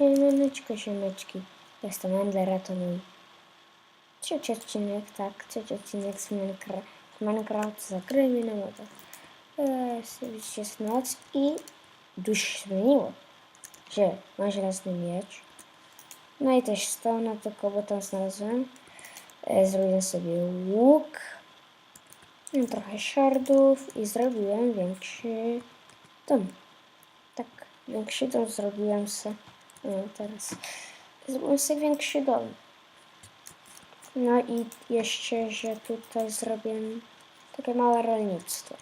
Siemaneczko, siemeczki. Jestem Endler, to mój trzeci odcinek, tak, trzeci odcinek z Minecraft, Minecraft za grymi na modach. Eee, jest noc i dużo się zmieniło, że ma żelazny miecz. No i też stone, tylko bo tam znalazłem. E, zrobiłem sobie łuk. Mam trochę shardów i zrobiłem większy dom. Tak, większy dom zrobiłem sobie. No teraz zrobiłem sobie większy dom. No i jeszcze, że tutaj zrobię takie małe rolnictwo.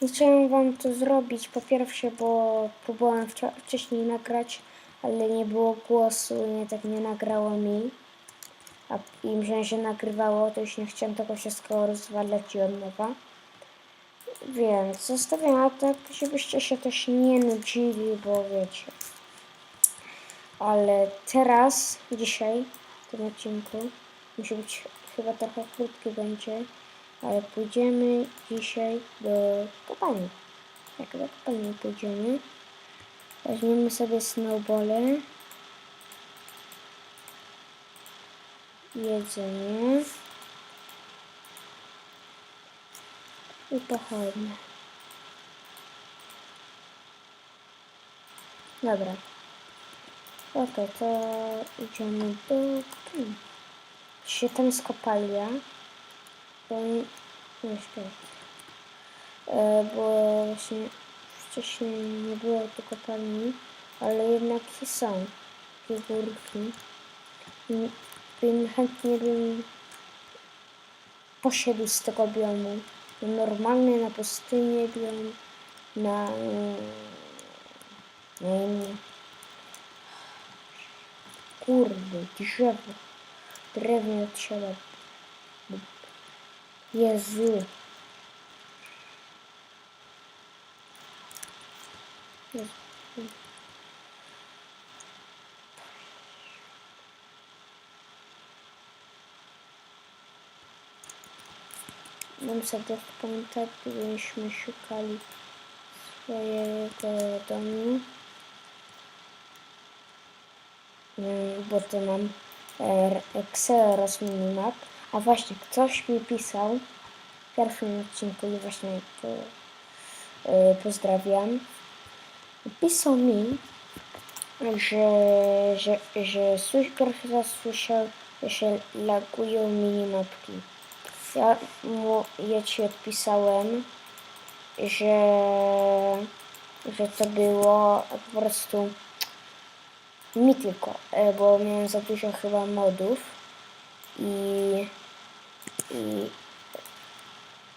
I chciałem wam to zrobić po pierwsze, bo próbowałem wcześniej nagrać, ale nie było głosu nie tak nie nagrało mi. A i myślałem, że nagrywało, to już nie chciałem tego wszystkiego rozwalać i od nowa. Więc zostawiam tak, żebyście się też nie nudzili, bo wiecie. Ale teraz, dzisiaj, w tym odcinku, musi być chyba trochę krótki będzie, ale pójdziemy dzisiaj do kopalni. Jak do kopalni pójdziemy, weźmiemy sobie snowbole, jedzenie i pochodnie. Dobra. Okej, to idziemy do... Hmm. Się tam skopali, ja? Bo... Jeszcze. E, bo właśnie wcześniej nie było tu kopalni, ale jednak są figurki. Bym chętnie bym poszedł z tego biomu. Normalny na pustynię biom, na... na inny. курвы, дешевле. Древний человек. Язык. Нам собрав пам'ятати, еще ми шукали своєї дому. Mm, bo to mam e, Excelos Minimap. A właśnie, ktoś mi pisał w pierwszym odcinku i właśnie to e, pozdrawiam. Pisał mi, że, że, że pierwszy raz słyszał, że lagują minimapki. Ja mu ja ci odpisałem, że, że to było po prostu mi tylko, e, bo miałem za dużo chyba modów i, i,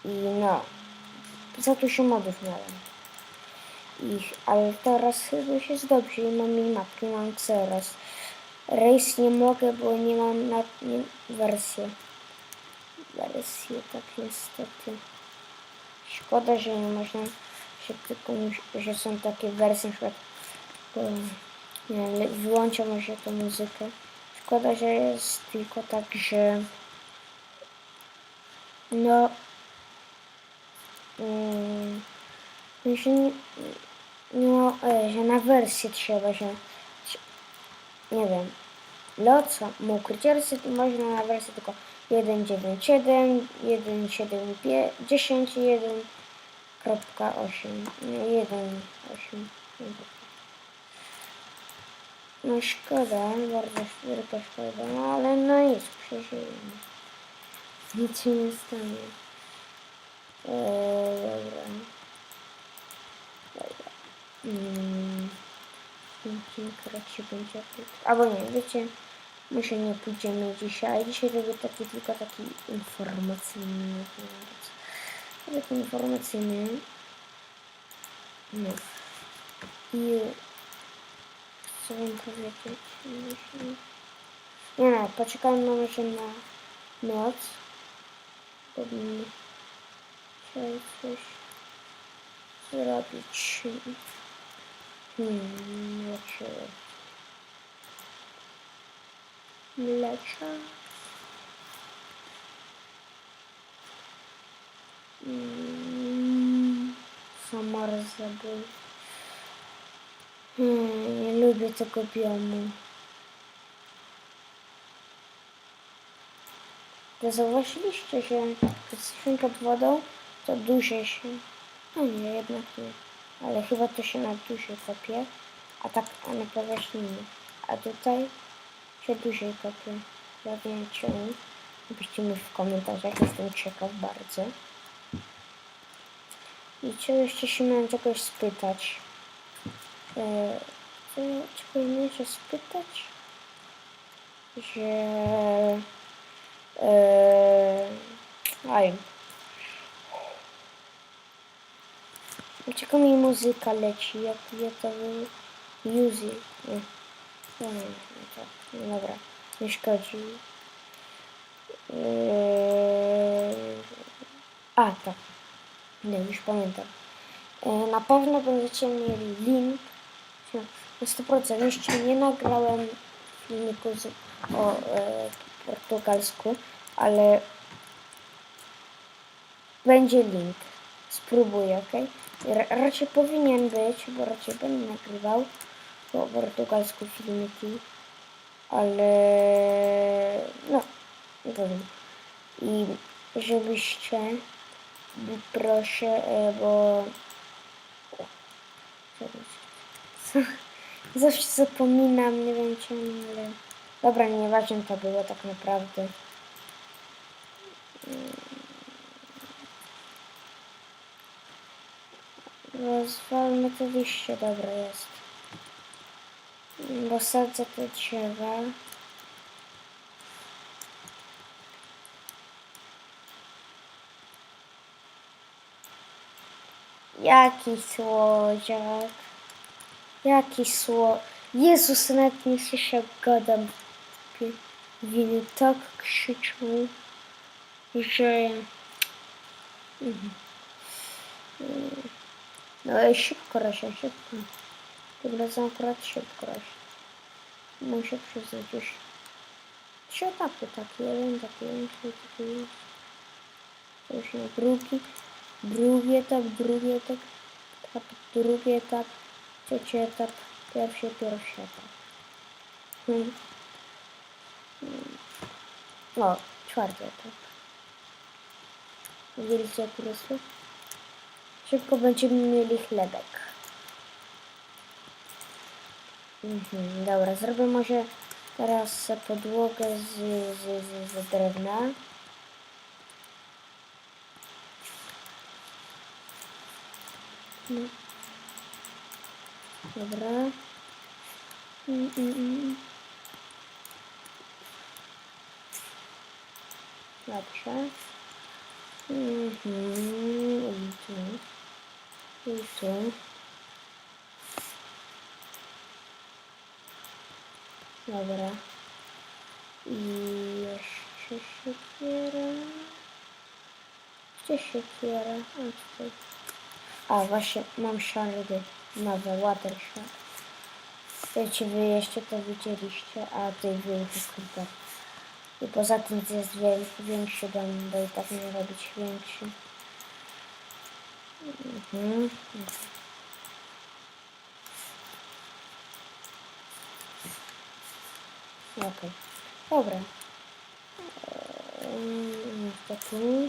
i no, za dużo modów miałem. I, ale teraz chyba już jest dobrze i mam minimapki, mam coraz. Rejs nie mogę, bo nie mam na nie, wersję. Wersję, tak niestety. Szkoda, że nie można się tylko, że są takie wersje, na przykład nie wyłączę może tę muzykę. Szkoda, że jest tylko tak, że no mm, że nie, no, e, że na wersję trzeba, że nie wiem, mógł wersję to można na wersję tylko 1.9.7, 1.7.10 i 1.8. Nie, 1.8. No szkoda, bardzo wielka szkoda, no ale no nic, przeżyjemy. Nic się nie stanie. Eee, dobra. Dobra. Mm. Odcinek raczej będzie. Albo nie, wiecie, może nie pójdziemy dzisiaj. Dzisiaj robię taki tylko taki informacyjny. Taki informacyjny. No. I co wam powiedzieć? Myślę- Nie no, poczekałem na może na noc. Powinny dzisiaj coś zrobić. Hmm, Hmm, nie lubię tego biomu. To zauważyliście, że skrzynka pod wodą, to dłużej się... No nie, jednak nie. Ale chyba to się na dłużej kopie, a tak a na powierzchni nie. A tutaj się dłużej kopie. Ja wiem czemu. Napiszcie mi w komentarzach, jestem ciekaw bardzo. I co jeszcze się miałem czegoś spytać? Powinienem się spytać? Że... E, aj. Dlaczego mi muzyka leci? Jak ja to music? Nie. Nie, to, no dobra, nie szkodzi. Eee, a, tak. Nie, już pamiętam. E, Na pewno będziecie mieli link na 100%. Jeszcze nie nagrałem filmiku z, o e, portugalsku, ale będzie link. Spróbuję, ok? Raczej powinien być, bo raczej będę nagrywał po portugalsku filmiki, ale no, nie powiem. I żebyście proszę, e, bo zawsze zapominam, nie wiem czemu, ale dobra, nieważne to było tak naprawdę. Rozwalmy to liście, dobra jest. Posadzę te drzewa. Jaki słodziak. Jaki sło... Jezus, nawet nie słyszę jak gadam. Winy tak krzyczą, że... Mhm. No i szybko rośnie, szybko. Tym razem akurat szybko rośnie. Muszę przyznać już. Trzy etapy takie, jeden taki, jeden taki jest. To drugi, drugi etap, drugi etap, etap, drugi etap, trzeci etap, pierwszy, pierwszy etap. Hmm. Hmm. O, czwarty etap. Widzieliście jak rosło? Szybko będziemy mieli chlebek. Mhm, dobra, zrobię może teraz podłogę z, z, z, z drewna. No. Dobra. Mm, mm, mm. Dobrze. Mhm. I tu. I tu. Dobra. I jeszcze siekiera. Gdzie siekiera? A, tutaj. A, właśnie mam szardy nowe, water shard. Wiecie, wy jeszcze to widzieliście, a ty wy chyba. I poza tym to jest wiel- większy dom, bo i tak nie robić większy. Mhm. Okej, dobra. Eee, Niestety.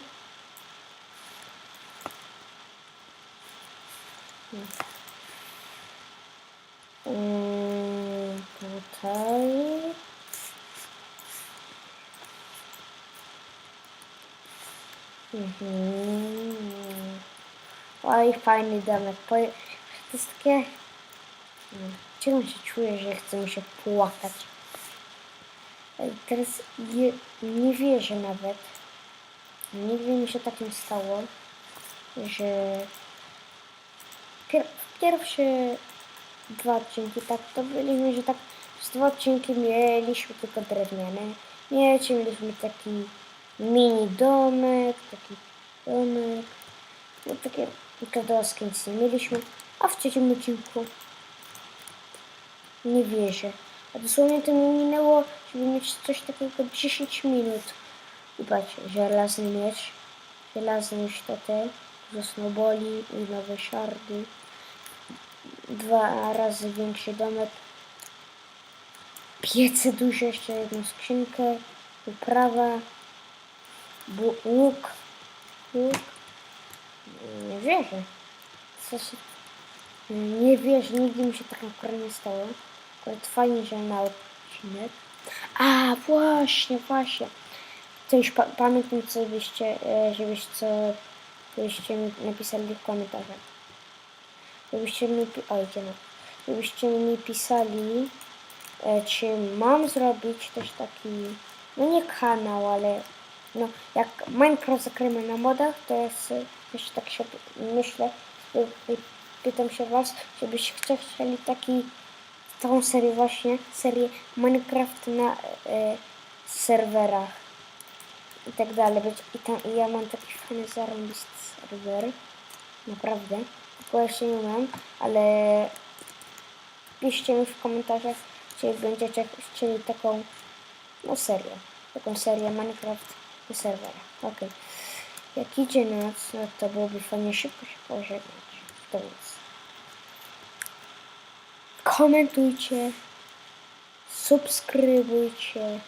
Eee, Tutaj. Mhm. Oj, fajny domek. To jest takie... Się czuję, że chce mi się płakać? Teraz je, nie wierzę nawet. Nigdy mi się tak nie stało, że pier, pierwsze dwa odcinki tak to byliśmy, że tak z dwa odcinki mieliśmy tylko drewniane. Nie, mieliśmy taki mini domek, taki domek, no takie gadowskie nic nie mieliśmy, a w trzecim odcinku nie wierzę. A dosłownie to mi minęło, żeby mieć coś takiego 10 minut. I patrz, żelazny miecz, żelazny sztatę, ze snowboli i nowe szardy. Dwa razy większy domek, piece duże, jeszcze jedną skrzynkę, uprawa, bu- łuk, łuk, nie wierzę, co się, nie wierzę, nigdy mi się tak akurat nie stało, to fajnie, że na odcinek, a właśnie, właśnie, już pa- pamiętam, co byście, e, żebyście, co byście mi napisali w komentarzach. Żebyście mi, oj, żebyście mi pisali, e, czy mam zrobić też taki, no nie kanał, ale no jak Minecraft zakręmy na modach, to jest, jeszcze tak się myślę, pytam się was, żebyście chcieli taki, taką serię właśnie, serię Minecraft na e, serwerach i tak dalej. I, tam, I ja mam taki fajny zarąbisty serwer. Naprawdę. Tylko jeszcze nie mam, ale piszcie mi w komentarzach, czy będziecie chcieli taką no serię. Taką serię Minecraft na serwerach. Okej. Jak idzie noc, no to byłoby fajnie szybko się pożegnać w tą noc. Komentujcie, subskrybujcie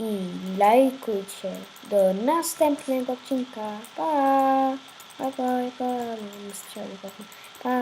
i lajkujcie. Do następnego odcinka. Pa! Pa, pa, pa. Pa.